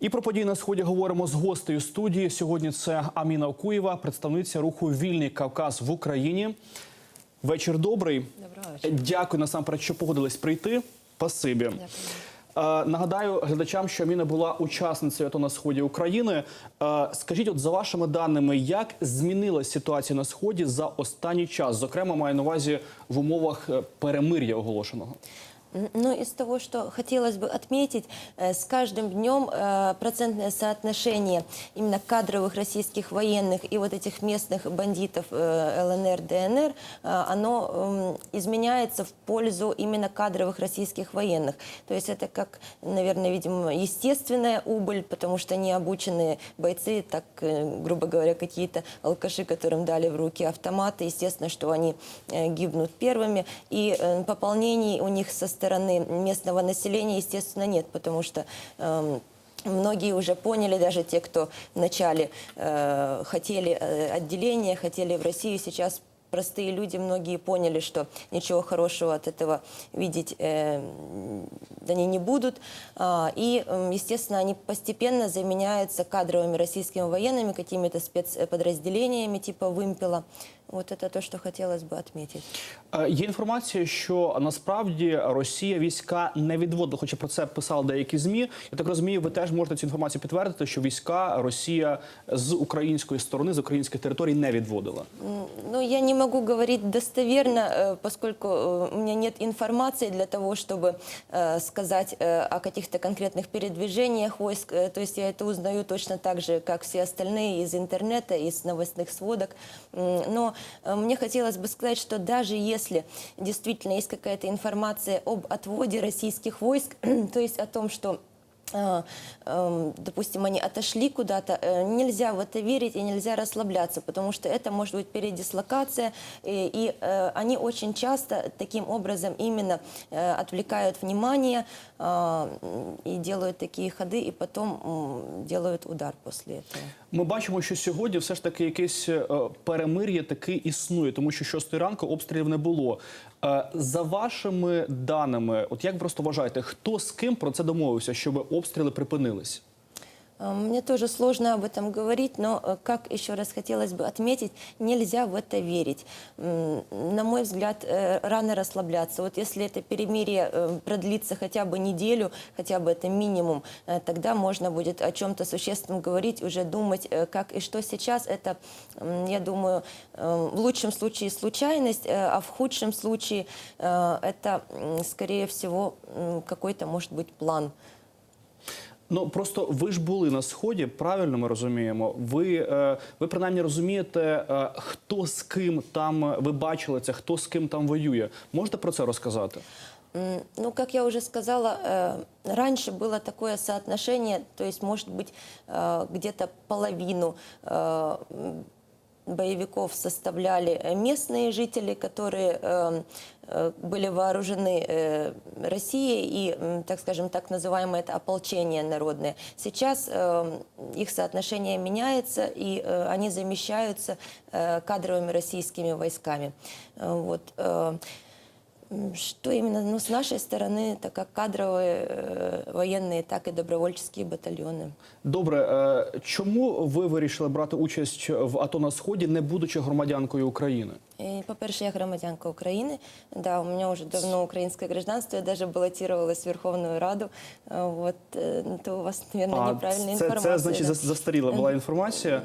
І про події на сході говоримо з гостею студії. Сьогодні це Аміна Окуєва, представниця руху Вільний Кавказ в Україні. Вечір добрий. Доброго вечора. Дякую насамперед, що погодились прийти. Спасибі. Е, Нагадаю глядачам, що Аміна була учасницею АТО на сході України. Е, Скажіть, от за вашими даними, як змінилась ситуація на сході за останній час? Зокрема, маю на увазі в умовах е, перемир'я оголошеного. Ну, из того, что хотелось бы отметить, э, с каждым днем э, процентное соотношение именно кадровых российских военных и вот этих местных бандитов э, ЛНР, ДНР, оно изменяется в пользу именно кадровых российских военных. То есть это как, наверное, видимо, естественная убыль, потому что необученные бойцы, так, грубо говоря, какие-то алкаши, которым дали в руки автоматы, естественно, что они гибнут первыми, и пополнений у них со местного населения, естественно, нет, потому что эм, Многие уже поняли, даже те, кто вначале э, хотели э, отделения, хотели в Россию, сейчас простые люди, многие поняли, что ничего хорошего от этого видеть э, они не будут. А, и, естественно, они постепенно заменяются кадровыми российскими военными, какими-то спецподразделениями типа «Вымпела». Вот это то, что хотелось бы отметить. Е, Є інформація, що насправді Росія війська не відводила, хоча про це писали деякі змі. Я так розумію, ви теж можете цю інформацію підтвердити, що війська Росія з української сторони, з українських територій не відводила. М, Ну, я не могу говорить достоверно, э, поскольку э, у меня нет информации для того, чтобы э, сказать э, о каких-то конкретных передвижениях войск. Э, То есть я это узнаю точно так же, как все остальные из интернета, из новостных сводок. М, Но э, мне хотелось бы сказать, что даже если действительно есть какая-то информация об отводе российских войск, то есть о том, что допустим, они отошли куда-то, э, нельзя в это верить и нельзя расслабляться, потому что это может быть передислокация, и, и, э, они очень часто таким образом именно э, отвлекают внимание а, м, и делают такие ходы, и потом м, делают удар после этого. Ми бачимо, що сьогодні все ж таки якесь е, перемир'я таки існує, тому що шостої ранку обстрілів не було. Е, За вашими даними, от як ви просто вважаєте, хто з ким про це домовився, щоб обстріли припинились? А, Мне тоже сложно об этом говорить, но, э, как еще раз хотелось бы отметить, нельзя в это верить. На мой взгляд, э, рано расслабляться. Вот если это перемирие э, продлится хотя бы неделю, хотя бы это минимум, э, тогда можно будет о чем-то существенном говорить, уже думать, э, как и что сейчас. Это, я думаю, э, в лучшем случае случайность, э, а в худшем случае э, это, скорее всего, какой-то, может быть, план. Ну просто ви ж були на сході, правильно ми розуміємо. Ви, е, ви принаймні розумієте, е, хто з ким там е, ви бачили це, хто з ким там воює. Можете про це розказати? М, Ну, как я уже сказала, э, раньше было такое соотношение, то есть, может быть, э, где-то половину э, м, боевиков составляли э, местные жители, которые э, э, были вооружены э, Россией и, м, так скажем, так называемое это ополчение народное. Сейчас э, их соотношение меняется, и э, они замещаются э, кадровыми российскими войсками. Э, Вот. э, М, Что именно? Ну, с нашей стороны, это как кадровые э, военные, так и добровольческие батальоны. Добре, е, чому ви вирішили брати участь в АТО на сході, не будучи громадянкою України? И, по-перше, я громадянка Украины. Да, у меня уже давно украинское гражданство. Я даже баллотировалась в Верховную Раду. А, Вот, э, ну, то у вас, наверное, неправильная це, информация. це значить да. зас- застаріла була інформація.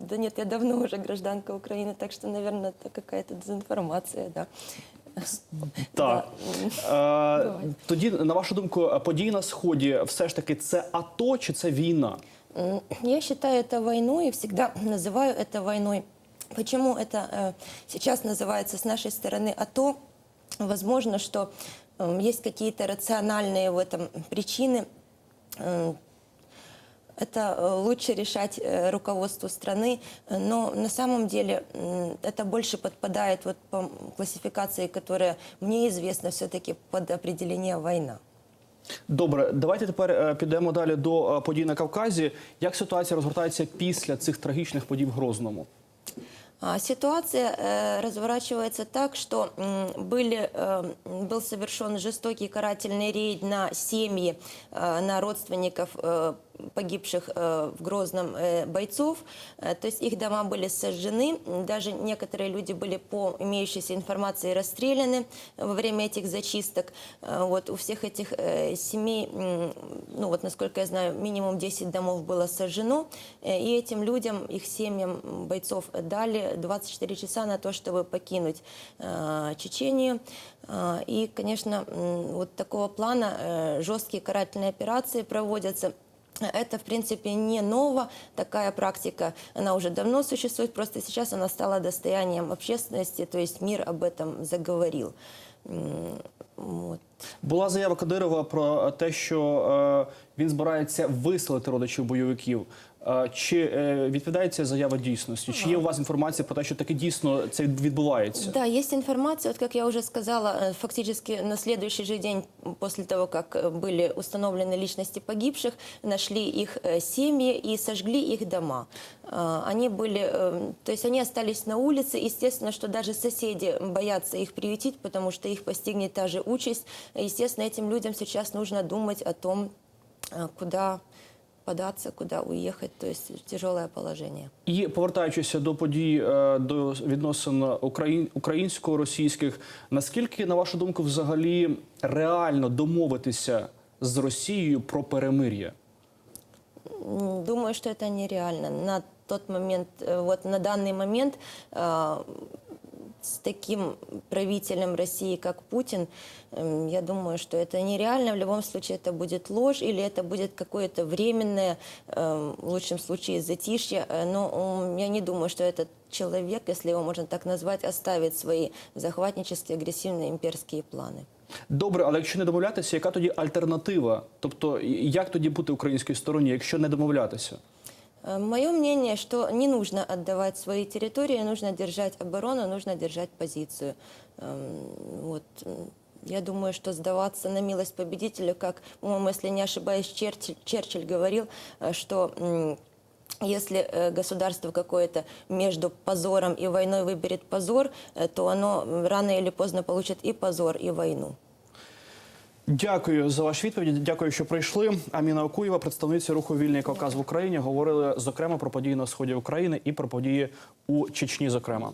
Да нет, я давно уже гражданка Украины, так что, наверное, это какая-то дезинформация, да. Так. Да. Е, тоді, на вашу думку, події на сході все ж таки це АТО чи це війна? М, Я считаю это войной и всегда называю это войной. Почему это э, сейчас называется с нашей стороны АТО? Возможно, что э, есть какие-то рациональные в этом причины. Э, это э, лучше решать э, руководству страны, э, но на самом деле м, это больше подпадает вот по классификации, которая мне известна, все-таки под определение война. Добре, давайте тепер е, підемо далі до е, подій на Кавказі. Як ситуація розгортається після цих трагічних подій в Грозному? А, Ситуация э, разворачивается так, что м, были, э, м, был совершен жестокий карательный рейд на семьи, э, на родственников э, Погибших э, в Грозном э, бойцов. Э, То есть их дома были сожжены, даже некоторые люди были по имеющейся информации расстреляны во время этих зачисток. Вот у всех этих семей, ну вот насколько я знаю, минимум 10 домов было сожжено, и этим людям, их семьям бойцов дали 24 часа на то, чтобы покинуть Чечению. И, конечно, вот такого плана жесткие карательные операции проводятся. Это, в принципе, не ново. Такая практика, она уже давно существует, просто сейчас она стала достоянием общественности, то есть мир об этом заговорил. Вот. Була заява Кадирова про те, що е, він збирається виселити родичів бойовиків. Е, Чи е, відповідає ця заява дійсності? Чи є у вас інформація про те, що таки дійсно це відбувається? Да, есть информация, вот как я уже сказала, э, фактически на следующий же день после того, как э, были установлены личности погибших, нашли их э, семьи и сожгли их дома. А, Они были, э, то есть они остались на улице, естественно, что даже соседи боятся их приютить, потому что их постигнет та же участь. Естественно, этим людям сейчас нужно думать о том, э, куда податься, куда уехать, то есть тяжелое положение. І повертаючись до подій е, до відносин україн, українсько-російських, наскільки, на вашу думку, взагалі реально домовитися з Росією про перемир'я? М, Думаю, что это нереально. На тот момент, э, вот на данный момент э, с таким правителем России, как Путин, эм, я думаю, что это нереально. В любом случае это будет ложь или это будет какое-то временное, эм, в лучшем случае, затишье. Э, Но м, я не думаю, что этот человек, если его можно так назвать, оставит свои захватнические, агрессивные имперские планы. Добре, але якщо не домовлятися, яка тоді альтернатива? Тобто, і- як тоді бути українській стороні, якщо не домовлятися? Мое мнение, что не нужно отдавать свои территории, нужно держать оборону, нужно держать позицию. Эм, Вот. Я думаю, что сдаваться на милость победителя, как, по-моему, если не ошибаюсь, Черчилль, Черчилль говорил, э, что если э, государство какое-то между позором и войной выберет позор, э, то оно рано или поздно получит и позор, и войну. Дякую за ваші відповіді. Дякую, що прийшли. Аміна Окуєва, представниця руху Вільний Кавказ в Україні, говорили зокрема про події на сході України і про події у Чечні. Зокрема.